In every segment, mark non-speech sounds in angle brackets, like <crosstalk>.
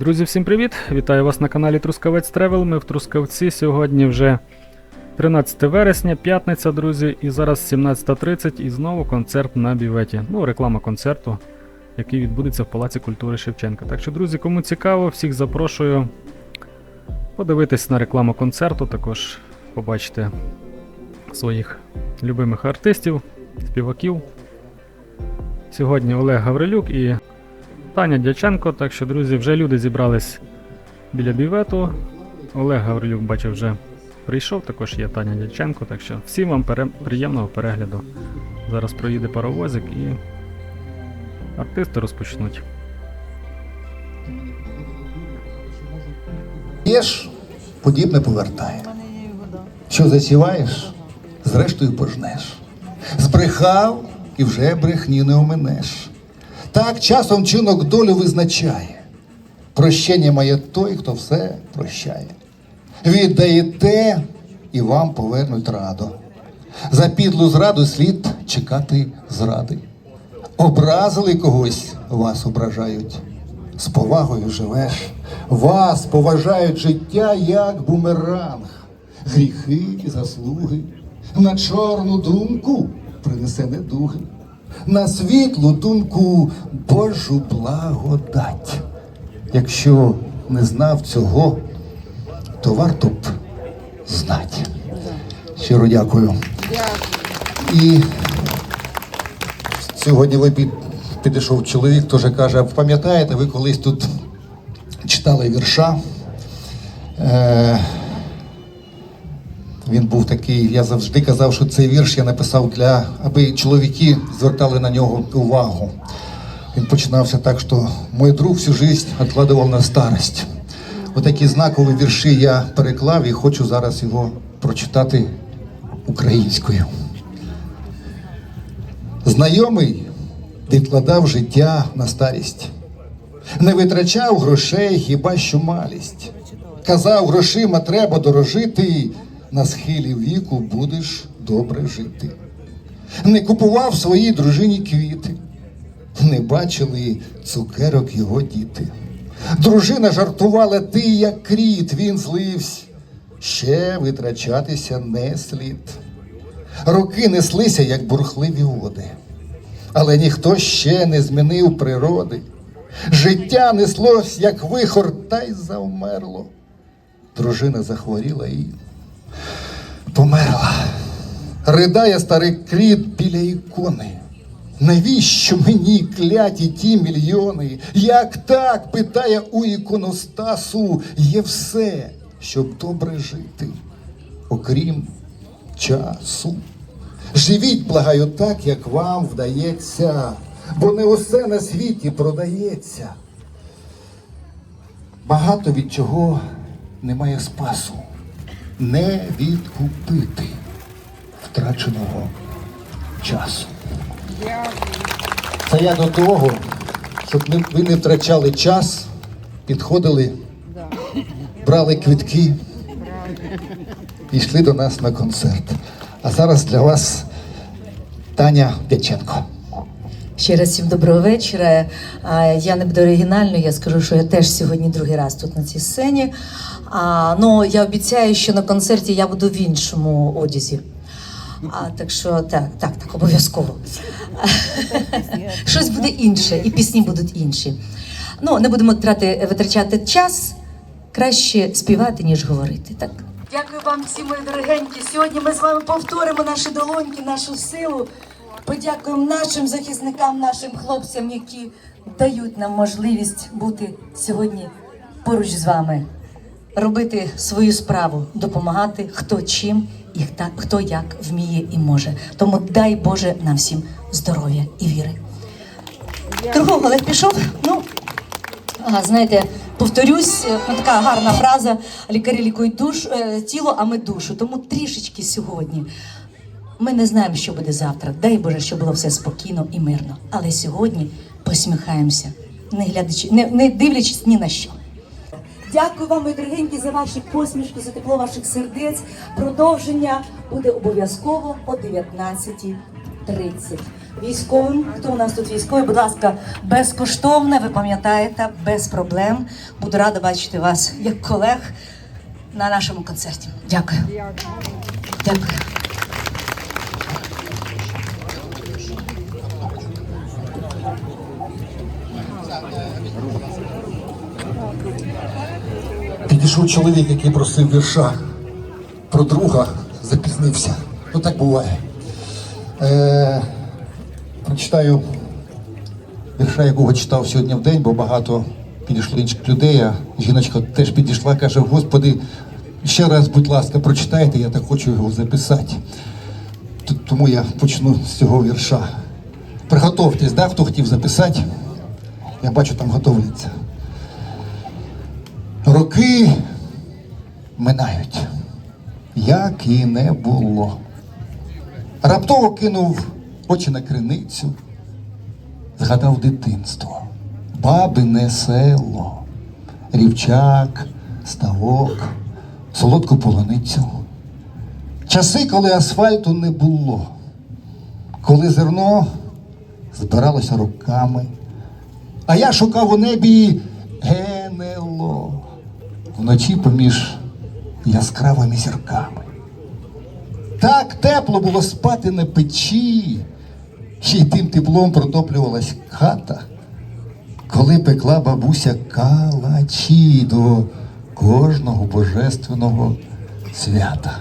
Друзі, всім привіт! Вітаю вас на каналі Трускавець Тревел. Ми в Трускавці. Сьогодні вже 13 вересня, п'ятниця, друзі, і зараз 17.30 і знову концерт на біветі. Ну, реклама концерту, який відбудеться в Палаці культури Шевченка. Так що, друзі, кому цікаво, всіх запрошую подивитись на рекламу концерту, також побачите своїх любимих артистів, співаків. Сьогодні Олег Гаврилюк і Таня Дяченко. Так що, друзі, вже люди зібрались біля бівету. Олег Гаврилюк, бачив, вже прийшов, також є Таня Дяченко. Так що всім вам пере- приємного перегляду. Зараз проїде паровозик і артисти розпочнуть. П'єш, подібне повертає. Що засіваєш, зрештою пожнеш. Збрехав і вже брехні не оминеш. Так часом чинок долю визначає. Прощення має той, хто все прощає. Віддаєте і вам повернуть радо. За підлу зраду слід чекати зради. Образили когось, вас ображають. З повагою живеш, вас поважають життя як бумеранг, гріхи і заслуги, на чорну думку принесе недуги, на світлу думку Божу благодать. Якщо не знав цього, то варто б знати. Щиро дякую. І Сьогодні ви під, підійшов чоловік, теж каже, пам'ятаєте, ви колись тут читали вірша. Е, він був такий, я завжди казав, що цей вірш я написав для, аби чоловіки звертали на нього увагу. Він починався так, що мой друг всю жизнь откладывал на старость. Отакі знакові вірші я переклав і хочу зараз його прочитати українською. Знайомий відкладав життя на старість, не витрачав грошей хіба що малість. Казав, грошима треба дорожити, на схилі віку будеш добре жити. Не купував своїй дружині квіти, не бачили цукерок його діти. Дружина жартувала, ти як кріт, він злився. Ще витрачатися не слід. Роки неслися, як бурхливі води, але ніхто ще не змінив природи. Життя неслось, як вихор, та й завмерло. Дружина захворіла і померла. Ридає старий кріт біля ікони. Навіщо мені кляті ті мільйони? Як так, питає у іконостасу, є все, щоб добре жити, окрім часу. Живіть, благаю, так, як вам вдається, бо не усе на світі продається. Багато від чого немає спасу, не відкупити втраченого часу. Це я до того, щоб ви не втрачали час, підходили, брали квитки і йшли до нас на концерт. А зараз для вас Таня Дяченко. Ще раз всім доброго вечора. Я не буду оригінальною, я скажу, що я теж сьогодні другий раз тут на цій сцені. А, ну, я обіцяю, що на концерті я буду в іншому одязі. А, так що так, так, так, обов'язково. Щось буде інше, і пісні будуть інші. Ну, не будемо трати, витрачати час, краще співати, ніж говорити. Так? Дякую вам всі, мої дорогенькі. Сьогодні ми з вами повторимо наші долоньки, нашу силу. Подякуємо нашим захисникам, нашим хлопцям, які дають нам можливість бути сьогодні поруч з вами, робити свою справу, допомагати хто чим і хто, як вміє і може. Тому дай Боже нам всім здоров'я і віри. Другого Олег пішов. Ну, а, знаєте, повторюсь, е, ну, така гарна фраза: лікарі лікують душ, е, тіло, а ми душу. Тому трішечки сьогодні. Ми не знаємо, що буде завтра. Дай Боже, щоб було все спокійно і мирно. Але сьогодні посміхаємося, не глядачи, не, не дивлячись ні на що. Дякую вам, мої дорогенькі, за ваші посмішки, за тепло ваших сердець. Продовження буде обов'язково о 19.30. військовим. Хто у нас тут військовий? Будь ласка, безкоштовне, ви пам'ятаєте, без проблем. Буду рада бачити вас як колег на нашому концерті. Дякую. Дякую. Підійшов чоловік, який просив вірша. Про друга запізнився. Ну так буває. Е, прочитаю вірша, якого читав сьогодні в день, бо багато підійшло інших людей. А жіночка теж підійшла, каже: Господи, ще раз, будь ласка, прочитайте, я так хочу його записати. Тому я почну з цього вірша. Приготовтесь, да, хто хотів записати. Я бачу, там готовляться. Роки минають, як і не було. Раптово кинув очі на криницю, згадав дитинство, бабине село, рівчак, ставок, солодку полуницю. Часи, коли асфальту не було, коли зерно збиралося руками, а я шукав у небі ГНЛО вночі поміж яскравими зірками. Так тепло було спати на печі, ще й тим теплом протоплювалась хата, коли пекла бабуся калачі до кожного божественного свята.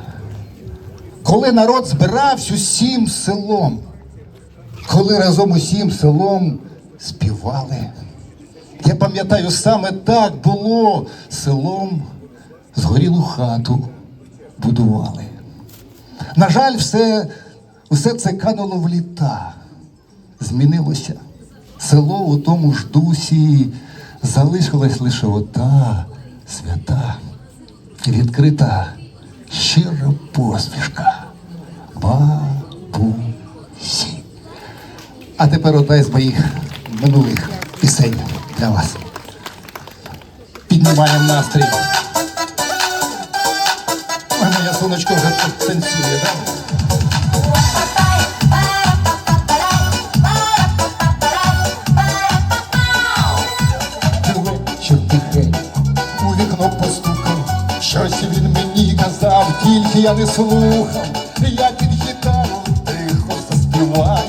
Коли народ збирався усім селом, коли разом усім селом співали. Я пам'ятаю, саме так було селом згорілу хату будували. На жаль, все, все це кануло в літа, змінилося. Село у тому ж дусі залишилась лише ота свята, відкрита щира посмішка бабусі. А тепер одна із моїх минулих пісень для вас. Піднімаємо настрій. Ой, моя сонечко вже тут танцює, да? У вікно постукав, щось він мені казав, тільки я не слухав, я під гітару тихо заспіваю,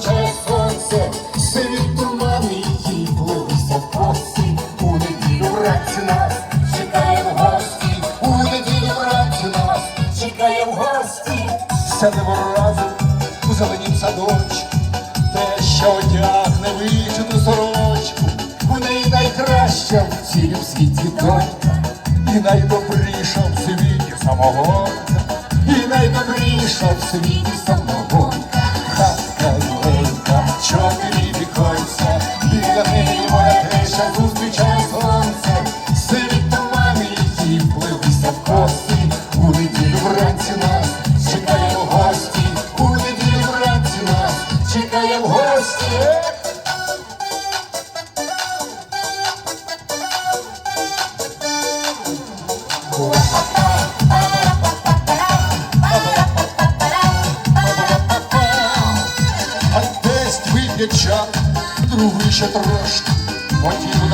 зустрічає сонце, сиві тумани плилися в коси, у неділю вранці нас чекає в гості, у неділю вранці нас чекає в гості, сядемо разом у зеленім садочку, те, що одягне вичиту сорочку, у неї найкраща в цілім світі донька, і найдобріша в світі самогонка, і найдобріша в світі самогонка, теща зустрічає сонце, сиві другий ще трошки,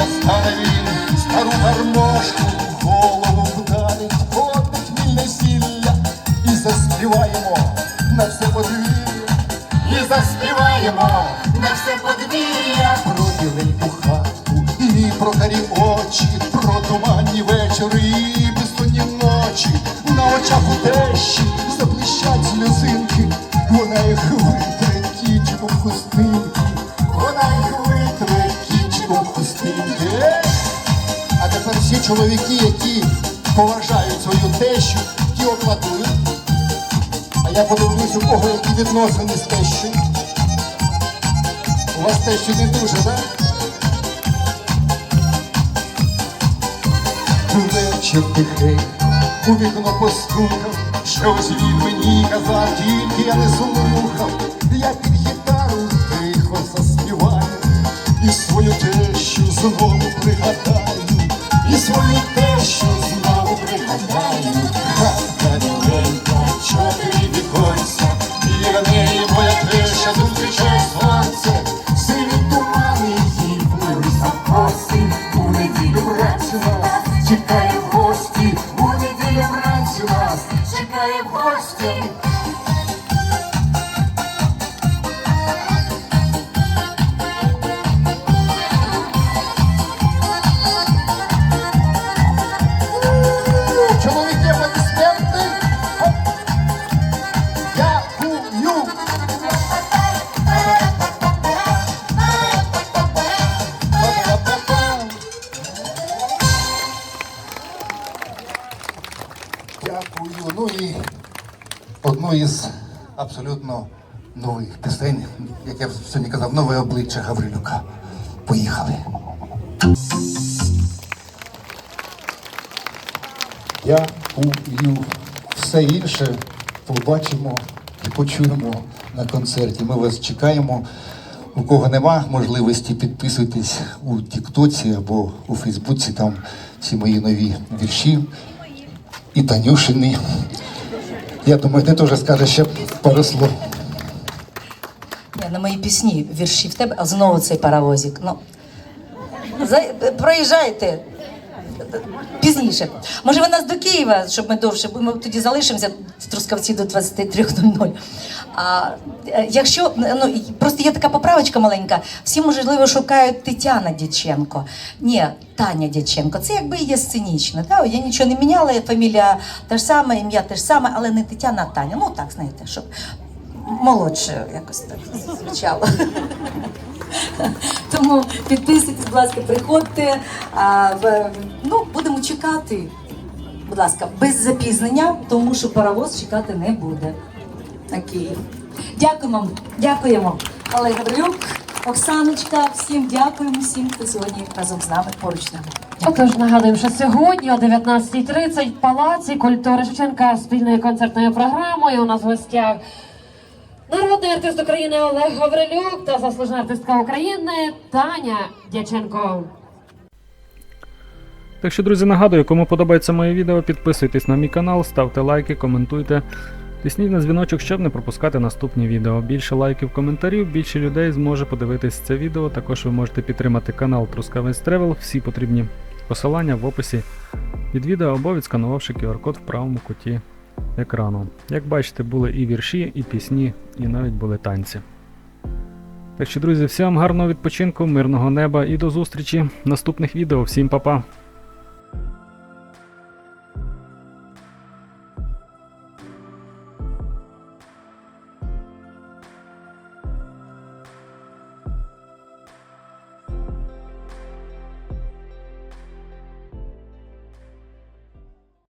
він стару гармошку, голову вдарить. Одне хмільне сілля, і заспіваємо. На все подвір'я, і заспіваємо. На все подвір'я. Про біленьку хату, і про карі очі, про туманні вечори, і безсонні ночі, на очах у тещі заблищать сльозинки, чоловіки, які поважають свою тещу, ті оплатують. А я подивлюсь, у кого які відносини з тещою. У вас тещі не дуже, так? Вечір тихий, у вікно постукав, щось він мені казав, тільки я не слухав, я під гітару тихо заспіваю, і свою тещу знову пригадаю, і свою тещу знову пригадаю. Дякую. Ну і одну із абсолютно нових пісень, як я сьогодні казав, нове обличчя Гаврилюка. Поїхали. Дякую. Все інше побачимо і почуємо на концерті. Ми вас чекаємо. У кого нема можливості, підписуйтесь у Тіктоці або у Фейсбуці, там всі мої нові вірші. І Танюшини. Я думаю, ти теж скажеш ще пару слов. Я на мої пісні вірші в тебе, а знову цей паровозик. Ну, проїжджайте пізніше. Може, ви нас до Києва, щоб ми довше, бо ми тоді залишимося в Трускавці до 23.00. А е, якщо ну просто є така поправочка маленька, всі можливо шукають Тетяна Дяченко. Ні, Таня Дяченко. Це якби є сценічно. Та? Я нічого не міняла, фамілія та ж сама, ім'я те ж саме, але не Тетяна, а Таня. Ну так, знаєте, щоб молодше якось так звучало. <laughs> Тому підписуйтесь, будь ласка, приходьте. Ну, будемо чекати. Будь ласка, без запізнення, тому що паровоз чекати не буде. Київ. Дякуємо, дякуємо. Олег Гаврилюк, Оксаночка, всім дякуємо, всім, хто сьогодні разом з нами поруч нами. Отож, нагадуємо, що сьогодні о 19.30 в Палаці культури Шевченка спільною концертною програмою. У нас в гостях народний артист України Олег Гаврилюк та заслужена артистка України Таня Дяченко. Так що, друзі, нагадую, кому подобається моє відео, підписуйтесь на мій канал, ставте лайки, коментуйте. Тисніть на дзвіночок, щоб не пропускати наступні відео. Більше лайків, коментарів, більше людей зможе подивитись це відео. Також ви можете підтримати канал Трускавець Тревел. Всі потрібні посилання в описі під відео або відсканувавши QR-код в правому куті екрану. Як бачите, були і вірші, і пісні, і навіть були танці. Так що, друзі, всім гарного відпочинку, мирного неба і до зустрічі в наступних відео. Всім па-па!